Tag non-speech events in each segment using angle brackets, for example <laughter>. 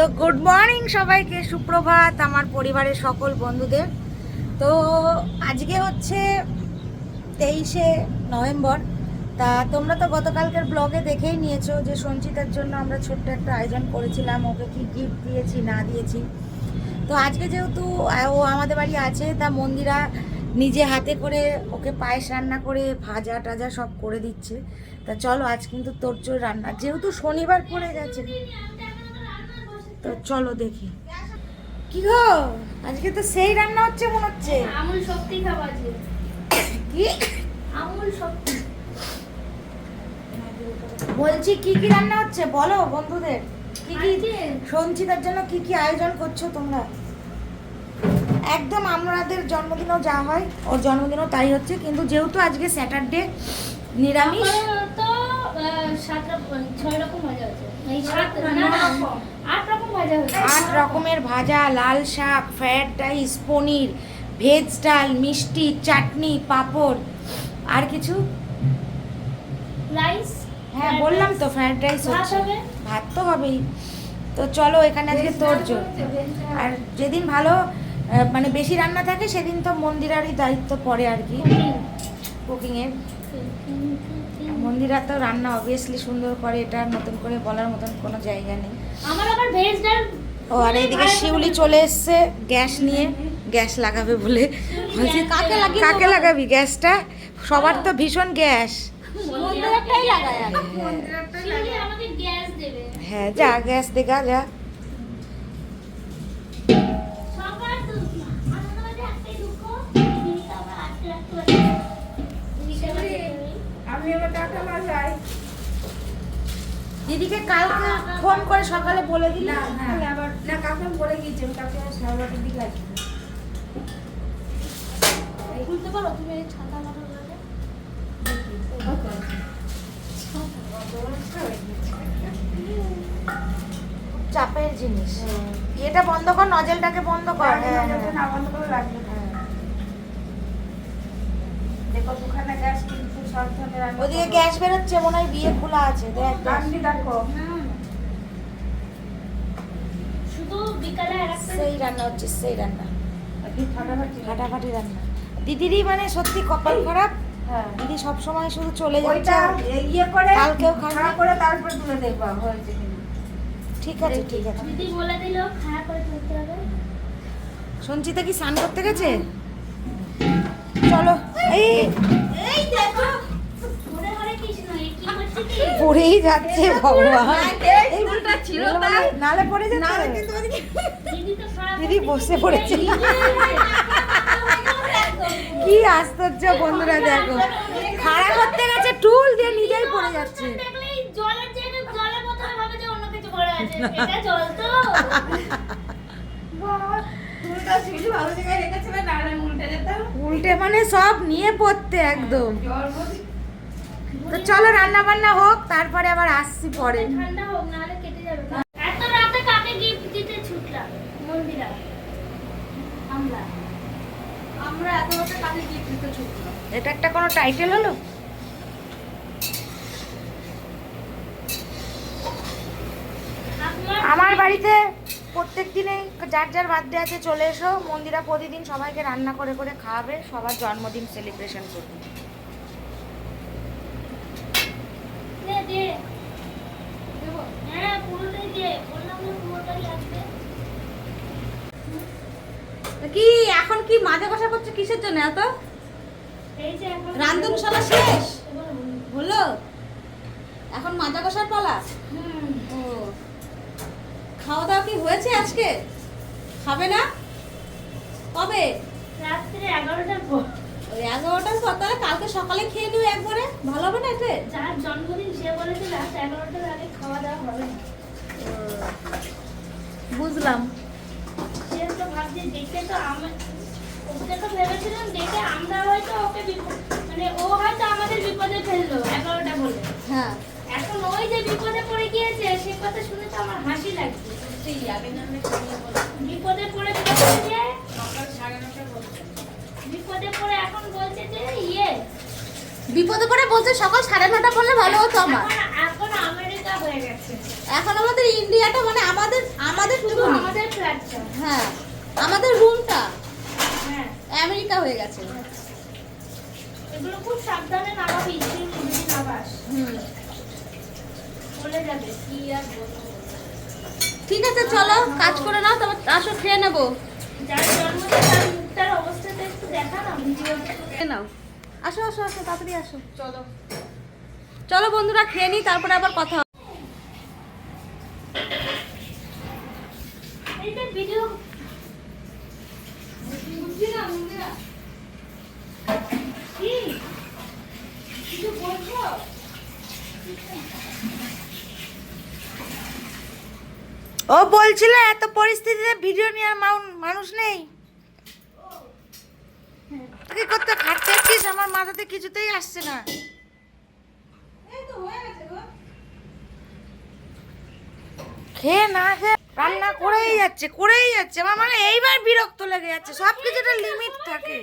তো good morning সবাইকে, সুপ্রভাত আমার পরিবারের সকল বন্ধুদের। তো আজকে হচ্ছে তেইশে নভেম্বর। তা তোমরা তো গতকালকের ব্লগে দেখেই নিয়েছো যে সঞ্চিতার জন্য আমরা ছোট্ট একটা আয়োজন করেছিলাম, ওকে কি গিফট দিয়েছি, না দিয়েছি। তো আজকে যেহেতু ও আমাদের বাড়ি আছে, তা মন্দিরা নিজে হাতে করে ওকে পায়েস রান্না করে ভাজা টাজা সব করে দিচ্ছে। তা চলো আজ কিন্তু তোরচোর রান্না, যেহেতু শনিবার পড়ে গেছে তো চলো দেখি। কি গো? আজকে তো সেই রান্না হচ্ছে মনে হচ্ছে। আমুল শক্তি খাবার যে কি? আমুল শক্তি বলছি কি কি রান্না হচ্ছে? বলো বন্ধুদের। কি কি আজকে? সঞ্চিতার জন্য কি কি আয়োজন করছ তোমরা? একদম আমাদের জন্মদিনও যা হয় ওর জন্মদিনও তাই হচ্ছে। কিন্তু যেহেতু আজকে স্যাটারডে নিরামিষ সাত রকম ছয় রকম ভাজা হচ্ছে এই সাত না, না, না। না, আট রকম ভাজা হচ্ছে আট রকমের ভাজা লাল শাক ফ্রায়েড রাইস পনির ভেজ ডাল মিষ্টি চাটনি পাঁপড় আর কিছু? রাইস হ্যাঁ বললাম তো ফ্রায়েড রাইস ভাত হচ্ছে। ভাত তো হবেই। তো চলো এখানে আজকে তোর জোর আর যেদিন ভালো মানে বেশি রান্না থাকে সেদিন তো মন্দিরারই দায়িত্ব পড়ে আর কি। কুকিংয়ের মন্দিরা তো রান্না অবভিয়াসলি সুন্দর করে এটা নতুন করে বলার মতন কোনো জায়গা নেই। আমার আবার ভেজ ডাল ও আর এইদিকে শিউলি চলে এসছে গ্যাস নিয়ে। গ্যাস লাগাবে বলে। বলছি কাকে লাগিয়ে কাকে লাগাবি গ্যাসটা? সবার তো ভীষণ গ্যাস। মন্দিরাটাই লাগায় শিউলি আমাকে গ্যাস দেবে। হ্যাঁ যা গ্যাস দেখা যা। আমি দিদিকে কালকে ফোন করে সকালে বলে দিলে? না হ্যাঁ আবার না কাকে বলে গিয়েছি আমি কাকে সাড়ে বারোটার দিকে আসব খুলতে পারো তুমি এই ছাতা মাথা লাগে চাপের জিনিস। এটা বন্ধ কর নজলটাকে বন্ধ কর। হ্যাঁ, হ্যাঁ। না বন্ধ করে রাখবে দেখো দুখানা গ্যাস ওদিকে। গ্যাস বেরোচ্ছে মনে হয় বিয়ে খোলা আছে। দেখ দেখ। দেখো। শুধু বিকালে আর একটা সেই রান্না হচ্ছে সেই রান্না। ফাটাফাটি। ফাটাফাটি রান্না। দিদিরই মানে সত্যি কপাল খারাপ। হ্যাঁ। দিদি সব সময় শুধু চলে যাচ্ছে। ইয়ে করে কালকেও করে তারপর তুলে দেখবা হয়েছে ঠিক আছে ঠিক আছে। দিদি বলে দিল খায়া করে তুলতে হবে। সঞ্চিতা কি স্নান করতে গেছে? চলো এই পড়েই যাচ্ছে ভগবান। নালে নালে পড়ে যাচ্ছে দিদি বসে পড়েছে কি আশ্চর্য বন্ধুরা দেখো। খাড়া করতে গেছে টুল দিয়ে নিজেই পড়ে যাচ্ছে। জলের <laughs> উল্টে মানে সব নিয়ে পড়তে একদম। তো চলো রান্না বান্না হোক তারপরে আবার আসছি পরে। ঠান্ডা হোক নাহলে কেটে যাবে। এত রাতে কাকে গিফট দিতে ছুটলাম? মন্দিরা। আমরা। আমরা এত রাতে কাকে গিফট দিতে ছুটলাম? এটা একটা কোনো টাইটেল হলো? আমার বাড়িতে প্রত্যেক দিনে যার যার বার্থডে আছে চলে এসো। মন্দিরা প্রতিদিন সবাইকে রান্না করে করে খাওয়াবে সবার জন্মদিন সেলিব্রেশন করবে। হ্যাঁ আসবে কি এখন কি মাজা কষা করছে কিসের জন্য এত? এই যে এখন রান্ধনশালা শেষ? হলো? এখন মাজা কষার পালা? হুম। ও। খাওয়া দাওয়া কি হয়েছে আজকে? খাবে না? কবে? রাত্রে এগারোটার পর। ওই এগারোটার পর তাহলে কালকে সকালে খেয়ে নিও একবারে। ভালো হবে না এতে? যার জন্মদিন সে বলেছে রাত এগারোটার আগে খাওয়া দাওয়া হবে না। বুঝলাম। সে তো ভাবছি দেখে তো আমার ওকে তো ভেবেছিলাম দেখে আমরা হয়তো ওকে বিপদ মানে ও হয়তো আমাদের বিপদে ফেলল এগারোটা বলে। হ্যাঁ। এখন ওই যে বিপদে পড়ে গিয়েছে সে কথা শুনে তো আমার হাসি লাগছে। বিপদে পড়ে বলছে বিপদে পড়ে এখন বলছে যে ইয়ে বিপদে পড়ে বলছে সকাল সাড়ে নটা করলে ভালো হতো আমার। এখন আমেরিকা হয়ে গেছে। এখন আমাদের ইন্ডিয়াটা মানে আমাদের আমাদের ফ্ল্যাটটা হ্যাঁ আমাদের রুমটা। হ্যাঁ। আমেরিকা হয়ে গেছে। এগুলো খুব সাবধানে নামাবি যদি নামাস। হুম। চলে যাবে কি আর বলব? ঠিক আছে চলো কাজ করে নাও তোমার আসো খেয়ে নেব। নাও। আসো আসো আসো তাড়াতাড়ি আসো। চলো। চলো বন্ধুরা খেয়ে নিই তারপরে আবার কথা হবে। এই যে ভিডিও কি কিছু বলছো ও বলছিল এত পরিস্থিতিতে ভিডিও নেওয়ার মানুষ নেই। খাটতে আমার মাথাতে কিছুতেই আসছে না। খেয়ে না খেয়ে রান্না করেই যাচ্ছে করেই যাচ্ছে। আমার মানে এইবার বিরক্ত লেগে যাচ্ছে। সব কিছুটা লিমিট থাকে।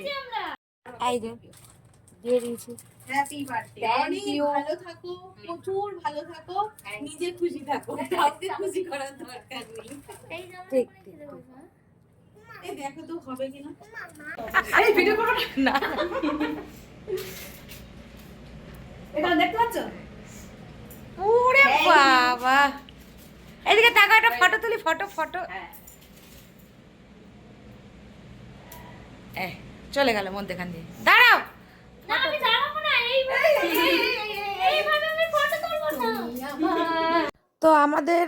এই যে, দিয়ে দিয়েছি। হ্যাপি বার্থডে অনেক ভালো থাকো প্রচুর ভালো থাকো নিজে খুশি থাকো <laughs> কাউকে খুশি করার দরকার নেই। এই ঠিক, পরে খেতে বসো? এই দেখো তো হবে কিনা আরে ভিডিও করো না। এটা দেখতে পাচ্ছ? ওরে বাবা। এদিকে একটা ফটো তুলি ফটো ফটো হ্যাঁ। চলে গেল মধ্যেখান দিয়ে। দাঁড়াও না আমি দাঁড়াবো না এইভাবে এইভাবে আমি ফটো তুলবো না তো আমাদের,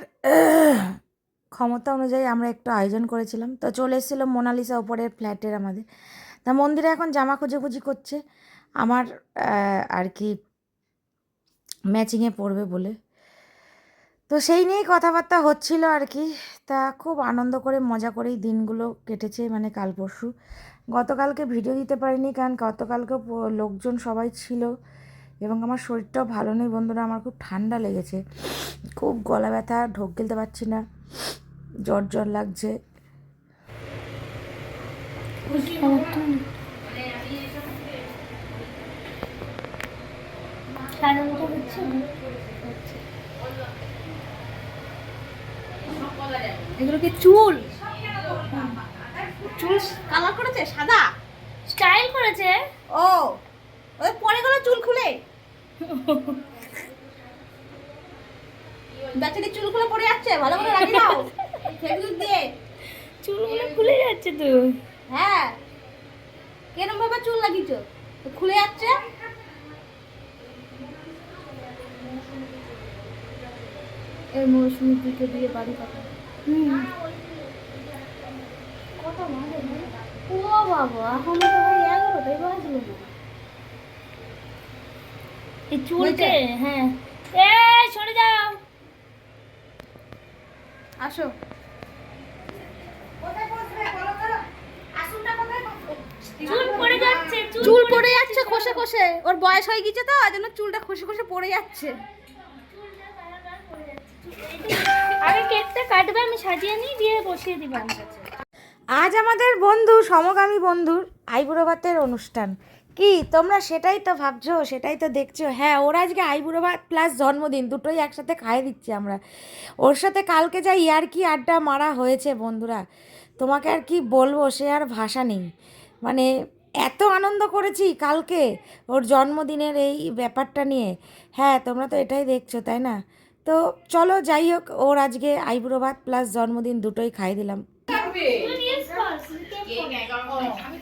ক্ষমতা অনুযায়ী আমরা একটু আয়োজন করেছিলাম। তো চলে এসেছিল মোনালিসা ওপরের ফ্ল্যাটের আমাদের। তা মন্দিরে এখন জামা খোঁজাখুঁজি করছে। আমার আর কি ম্যাচিংয়ে পড়বে বলে। তো সেই নিয়েই কথাবার্তা হচ্ছিল আর কি। তা খুব আনন্দ করে, মজা করেই দিনগুলো কেটেছে মানে কাল পরশু। গতকালকে ভিডিও দিতে পারিনি, কারণ গতকালকে লোকজন সবাই ছিল। এবং আমার শরীরটাও ভালো নেই বন্ধুরা আমার খুব ঠান্ডা লেগেছে। খুব গলা ব্যথা ঢোক গিলতে পারছি না জ্বর জ্বর লাগছে। সাধারণত এগুলো কি চুল? চুল কালার করেছে সাদা? স্টাইল করেছে। ও ওই পরে গেলো বেচারি চুল খুলে পড়ে যাচ্ছে ভালো করে রাখি দাও। ফেসবুক দিয়ে। চুলগুলো খুলে যাচ্ছে তো। হ্যাঁ। কেরম ভাবে চুল লাগিয়েছ? খুলে যাচ্ছে? এই মৌসুমি দিকে দিয়ে বাড়ি কথা বাজে রে? ও বাবা এখন তো ভাই এগারোটাই বাজলো না এই চুলকে হ্যাঁ। এ সরে যাও। আসো। চুল পড়ে যাচ্ছে চুল পড়ে খসে খসে। ওর বয়স হয়ে গেছে তো ওই জন্য চুলটা খসে খসে পড়ে যাচ্ছে। আগে কেকটা কাটবে আমি সাজিয়ে নিই দিয়ে বসিয়ে দিবে। আজ আমাদের বন্ধু সমগামী বন্ধুর আইবুড়ো ভাতের অনুষ্ঠান। কি? তোমরা সেটাই তো ভাবছ সেটাই তো দেখছ। হ্যাঁ ওর আজকে আইবুড়ো ভাত প্লাস জন্মদিন দুটোই একসাথে খাইয়ে দিচ্ছি আমরা। ওর সাথে কালকে যা ইয়ার কি আড্ডা মারা হয়েছে বন্ধুরা তোমাকে আর কি বলব সে আর ভাষা নেই। মানে এত আনন্দ করেছি কালকে ওর জন্মদিনের এই ব্যাপারটা নিয়ে। হ্যাঁ তোমরা তো এটাই দেখছ তাই না? তো চলো যাই হোক ওর আজকে আইবুড়ো ভাত প্লাস জন্মদিন দুটোই খাই দিলাম। আমি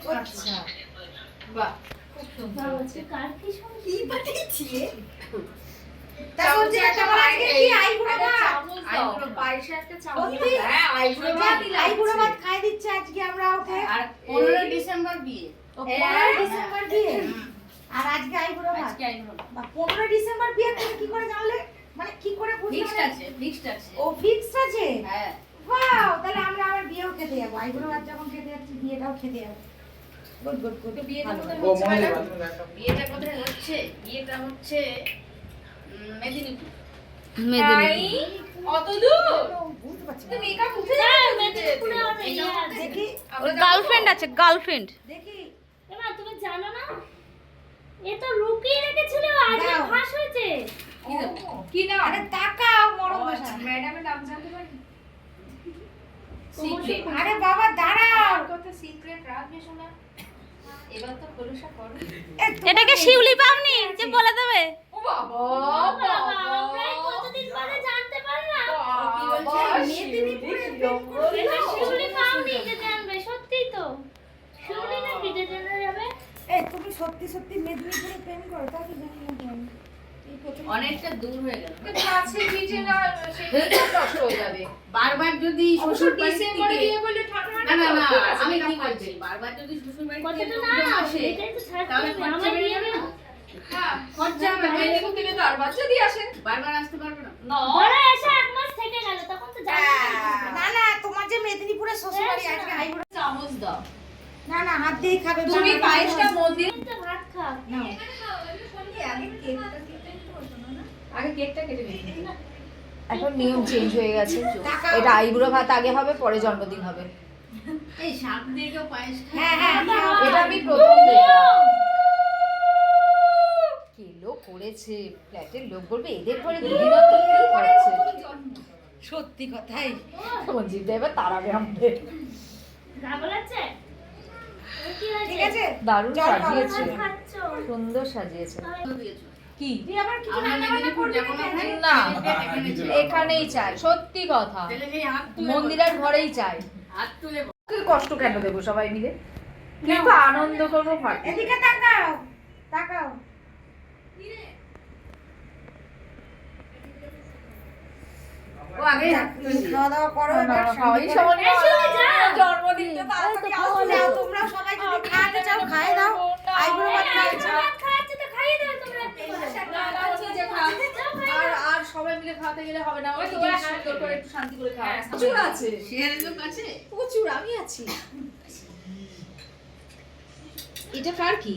আর পনেরো ডিসেম্বর বিয়ে। পনেরোই ডিসেম্বর বিয়ে? আর আজকে আইবুড়ো ভাত? আজকে আইবুড়ো বা পনেরোই ডিসেম্বর বিয়ে কি করে জানলে? মানে কি করে ফিক্সড আছে ফিক্সড আছে। ও ফিক্সড আছে? হ্যাঁ। ওয়াও তাহলে আমরা আবার বিয়েও খেতে যাব। আইবুড়ো ভাত যখন খেতে যাচ্ছি বিয়েটাও খেতে যাব। Good good good. বিয়েটা কোথায় হচ্ছে? বিয়েটা কোথায় হচ্ছে? বিয়েটা হচ্ছে মেদিনীপুর। আমার ইয়ে আছে। গার্লফ্রেন্ড আছে গার্লফ্রেন্ড দেখি। তুমি জানো না? এ তো লুকিয়ে রেখেছিল আজ ফাঁস হয়েছে। কি না আরে তাকাও মরম ও, আচ্ছা, ম্যাডামের নাম জানতে পারি? আরে বাবা দাঁড়াও। কথা সিক্রেট রাখবে শোনা এটাকে শিউলি পাওনি যে বলে দেবে। ও বাবা বাবা, আমরা এই কতদিন পরে জানতে পারলাম কি বলছে শিউলি পাওনি যে জানবে সত্যি তো। শিউলি না কি যে যাবে? এই তুমি সত্যি সত্যি মেদিনীপুরে প্রেম করো তা কি জানি না আমি। অনেকটা দূর হয়ে গেল। কাছে পিঠে না সেটা কষ্ট হয়ে যাবে। বারবার যদি শ্বশুর বাড়ি থেকে গিয়ে বলে ঠান্ডা না না না আমি আমি কি বলছি। বারবার যদি তোমার যে মেদিনীপুরে আজকে চামচ দাও। না না হাত দিয়ে খাবে তুমি পায়েসটা মন্দির ভাত খাও। আগে কেকটা কেটে এখন নিয়ম চেঞ্জ হয়ে গেছে। এটা আইবুড়ো ভাত আগে হবে পরে জন্মদিন হবে। এই শাক দিয়ে কেউ পায়েস হ্যাঁ হ্যাঁ এটা আমি প্রথম দেখলাম। কেলো করেছে? ফ্ল্যাটের লোক বলবে এদের ঘরে দিদিরত্ব কি করছে সত্যি কথাই। এবার তারাবে আমাদের। ঠিক আছে। দারুণ সাজিয়েছে। সুন্দর সাজিয়েছে। কি? না। এখানেই চাই সত্যি কথা। মন্দিরের ঘরেই চাই। কষ্ট কেন দেবো সবাই মিলে? কিন্তু আনন্দ করব এদিকে তাকাও তাকাও। খাওয়া দাও তোমরা সবাই যদি খাওয়াতে চাও খাই দাও। আইবুড়ো ভাত খাওয়াচ্ছে তো খাইয়ে দাও তোমরা একটু করে। আর আর খাওয়াতে গেলে হবে না। ওই তোরা সুন্দর করে একটু শান্তি করে খাওয়া প্রচুর আছে। শেয়ারের লোক আছে? প্রচুর আমি আছি। এটা কার কি?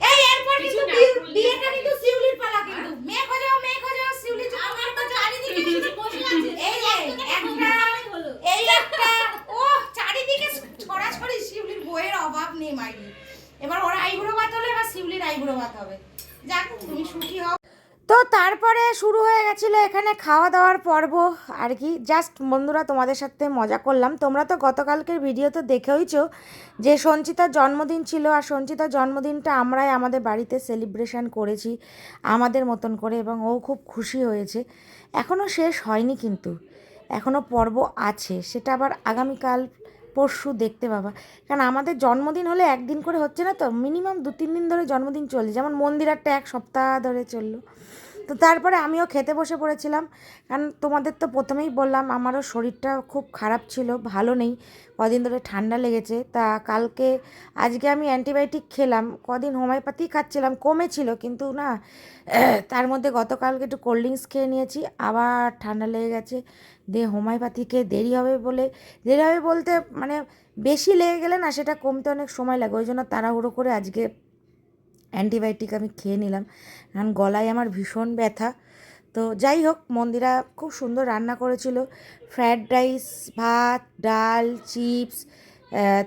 এই এরপর কিন্তু বিয়ে- বিয়েটা কিন্তু শিউলির পালা কিন্তু মেয়ে খোঁজাও মেয়ে খোঁজাও শিউলি আমার তো চারিদিকে শুধু বসে আছে এই যে একটা এই একটা ও চারিদিকে ছড়াছড়ি শিউলির বইয়ের অভাব নেই মাইরি এবার ওর আইবুড়ো ভাত হলে এবার শিউলির আইবুড়ো ভাত হবে যাক তুমি সুখী হও তো তারপরে শুরু হয়ে গেছিল এখানে খাওয়া দাওয়ার পর্ব আর কি? জাস্ট বন্ধুরা, তোমাদের সাথে মজা করলাম। তোমরা তো গতকালকের ভিডিও তো দেখেওইছো যে সঞ্চিতার জন্মদিন ছিল আর সঞ্চিতার জন্মদিনটা আমরাই আমাদের বাড়িতে সেলিব্রেশন করেছি আমাদের মতন করে এবং ও খুব খুশি হয়েছে। এখনও শেষ হয়নি কিন্তু। এখনও পর্ব আছে। সেটা আবার আগামীকাল, পরশু দেখতে পাবা। কারণ আমাদের জন্মদিন হলে একদিন করে হচ্ছে না তো? মিনিমাম দু তিন দিন ধরে জন্মদিন চলছে। যেমন মন্দিরারটা এক সপ্তাহ ধরে চলল। তো তারপরে আমিও খেতে বসে পড়েছিলাম। কারণ তোমাদের তো প্রথমেই বললাম, আমারও শরীরটা খুব খারাপ ছিল, ভালো নেই। কদিন ধরে ঠান্ডা লেগেছে। তা কালকে, আজকে আমি অ্যান্টিবায়োটিক খেলাম। কদিন হোমিওপ্যাথি খাচ্ছিলাম, কমেছিল কিন্তু না, <clears throat> তার মধ্যে গতকালকে একটু কোল্ড ড্রিঙ্কস খেয়ে নিয়েছি, আবার ঠান্ডা লেগে গেছে। দিয়ে হোমিওপ্যাথি খেয়ে দেরি হবে বলে, দেরি হবে বলতে মানে বেশি লেগে গেলে না সেটা কমতে অনেক সময় লাগে। ওই জন্য তাড়াহুড়ো করে আজকে অ্যান্টিবায়োটিক আমি খেয়ে নিলাম। কারণ গলায় আমার ভীষণ ব্যথা। তো যাই হোক, মন্দিরা খুব সুন্দর রান্না করেছিল। ফ্রায়েড রাইস ভাত, ডাল চিপস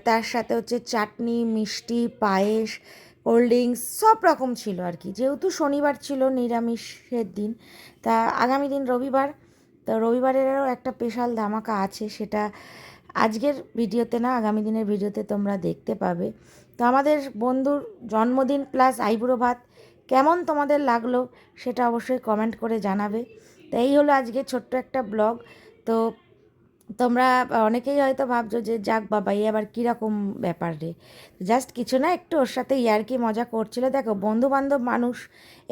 তার সাথে হচ্ছে চাটনি, মিষ্টি, পায়েস কোল্ড ড্রিঙ্কস সব রকম ছিল আর কি। যেহেতু শনিবার ছিল নিরামিষের দিন, তা আগামী দিন রবিবার, তো রবিবারেরও একটা স্পেশাল ধামাকা আছে সেটা আজকের ভিডিওতে না, আগামী দিনের ভিডিওতে তোমরা দেখতে পাবে। তো আমাদের বন্ধুর জন্মদিন প্লাস আইবুড়ো ভাত, কেমন তোমাদের লাগল সেটা অবশ্যই কমেন্ট করে জানাবে। তো এই হলো আজকে ছোট্ট একটা ব্লগ তো তোমরা অনেকেই হয়তো ভাবছ যে, যাক বাবা এই আবার কীরকম ব্যাপার রে? জাস্ট কিছু না, একটু ওর সাথে ইয়ার্কি মজা করছিল। দেখো বন্ধু বান্ধব মানুষ,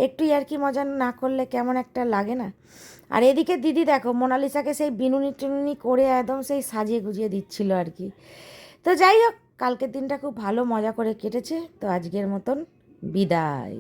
একটু ইয়ার্কি মজা না করলে কেমন একটা লাগে না? আর এদিকে দিদি দেখো, মোনালিসাকে সেই বিনুনি টিনুনি করে একদম সেই সাজিয়ে গুজিয়ে দিচ্ছিল আর কি। তো যাই হোক কালকের দিনটা খুব ভালো মজা করে কেটেছে তো আজকের মতন বিদায়।